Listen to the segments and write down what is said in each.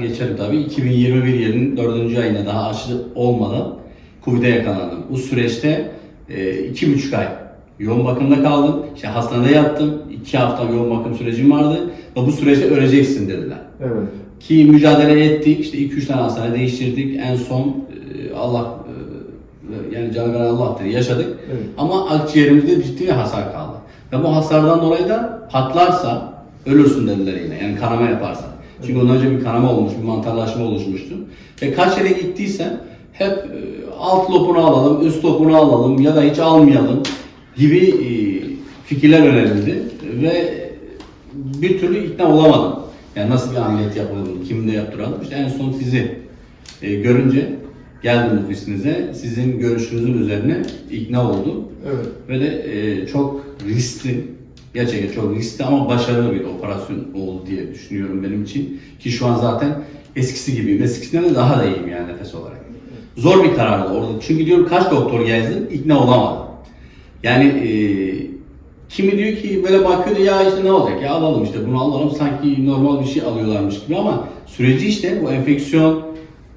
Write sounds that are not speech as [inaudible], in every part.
Geçerim tabii. 2021 yılının 4. ayına daha aşı olmadan Covid'e yakalandım. Bu süreçte e, iki buçuk ay yoğun bakımda kaldım. İşte hastanede yattım. 2 hafta yoğun bakım sürecim vardı. Ve bu süreçte öleceksin dediler. Evet. Ki mücadele ettik. İşte 2-3 tane hastane değiştirdik. En son e, Allah e, yani canı veren Allah'tır yaşadık. Evet. Ama akciğerimizde ciddi bir hasar kaldı. Ve bu hasardan dolayı da patlarsa ölürsün dediler yine. Yani kanama yaparsa. Çünkü ondan önce bir kanama olmuş, bir mantarlaşma oluşmuştu. Ve kaç yere gittiyse hep e, alt lobunu alalım, üst lobunu alalım ya da hiç almayalım gibi e, fikirler önerildi. Ve bir türlü ikna olamadım. Yani nasıl bir ameliyat yapalım, kimde yaptıralım. İşte en son sizi e, görünce geldim ofisinize. Sizin görüşünüzün üzerine ikna oldum. Evet. Ve de çok riskli, gerçekten çok riskli ama başarılı bir operasyon oldu diye düşünüyorum benim için. Ki şu an zaten eskisi gibiyim. Eskisinden de daha da iyiyim yani nefes olarak. Zor bir karardı orada. Çünkü diyorum kaç doktor gezdim, ikna olamadım. Yani e, kimi diyor ki böyle bakıyordu ya işte ne olacak ya alalım işte bunu alalım sanki normal bir şey alıyorlarmış gibi ama süreci işte bu enfeksiyon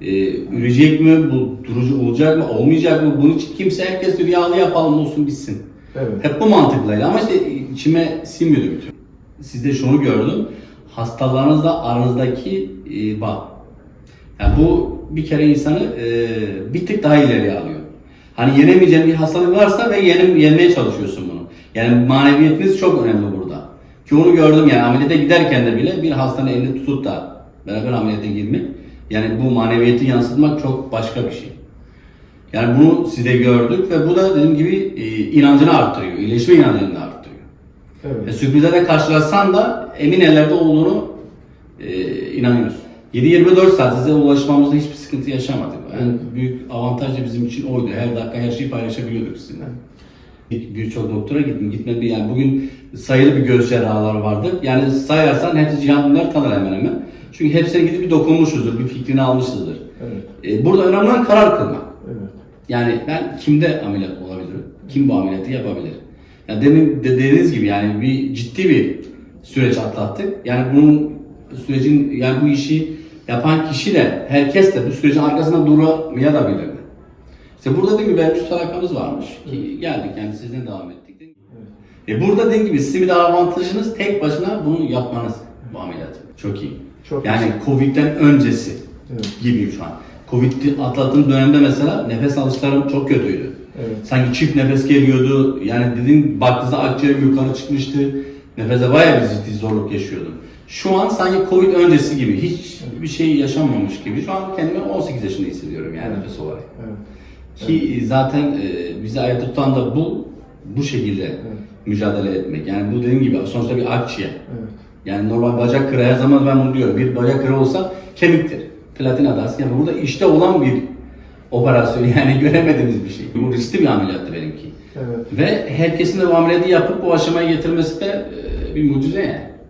e, ürecek mi, bu durucu olacak mı, olmayacak mı? Bunun için kimse herkes diyor yağlı yapalım olsun bitsin. Evet. Hep bu mantıklaydı ama işte içime sinmiyordu türlü. Sizde şunu gördüm, hastalarınızla aranızdaki e, bağ. Yani bu bir kere insanı e, bir tık daha ileriye alıyor. Hani yenemeyeceğin bir hastalık varsa ve yenim, yenmeye çalışıyorsun bunu. Yani maneviyetiniz çok önemli burada. Ki onu gördüm yani ameliyata giderken de bile bir hastanın elini tutup da beraber ameliyata girmek. Yani bu maneviyeti yansıtmak çok başka bir şey. Yani bunu size gördük ve bu da dediğim gibi e, inancını arttırıyor. iyileşme inancını da arttırıyor. Ve Evet. sürprize de karşılaşsan da emin ellerde olduğunu e, inanıyorsun. 7-24 saat size ulaşmamızda hiçbir sıkıntı yaşamadık. En büyük avantaj da bizim için oydu. Her dakika her şeyi paylaşabiliyorduk sizinle. Bir- Birçok doktora gittim, gitmedi. Yani bugün sayılı bir göz cerrahları vardır. Yani sayarsan hepsi Cihan bunları tanır hemen hemen. Çünkü hepsine gidip bir dokunmuşuzdur, bir fikrini almışızdır. Evet. E, burada önemli olan karar kılmak. Yani ben kimde ameliyat olabilirim? Kim bu ameliyatı yapabilir? Yani demin de dediğiniz gibi yani bir ciddi bir süreç atlattık. Yani bunun sürecin yani bu işi yapan kişi de herkes de bu sürecin arkasında duramaya da bilirdi. İşte burada dediğim gibi vermiş alakamız varmış ki geldik yani sizden devam ettik. E burada dediğim gibi sizin bir avantajınız tek başına bunu yapmanız bu ameliyatı. Çok iyi. Çok yani Covid'den öncesi Evet. gibiyim şu an. Covid'i atlattığım dönemde mesela nefes alışlarım çok kötüydü. Evet. Sanki çift nefes geliyordu. Yani dediğin baktığınızda akciğerim yukarı çıkmıştı. Nefese bayağı bir ciddi zorluk yaşıyordum. Şu an sanki Covid öncesi gibi hiç bir şey yaşanmamış gibi. Şu an kendimi 18 yaşında hissediyorum yani nefes olarak. Evet. Ki zaten e, bizi ayakta tutan da bu bu şekilde mücadele etmek. Yani bu dediğim gibi sonuçta bir akciğer. Evet. Yani normal bacak her zaman ben bunu diyorum. Bir bacak kırığı olsa kemiktir. Platin adası. Yani burada işte olan bir operasyon [laughs] yani göremediğimiz bir şey. Bu riskli bir ameliyattı benimki. Evet. Ve herkesin de bu ameliyatı yapıp bu aşamaya getirmesi de e, bir mucize yani.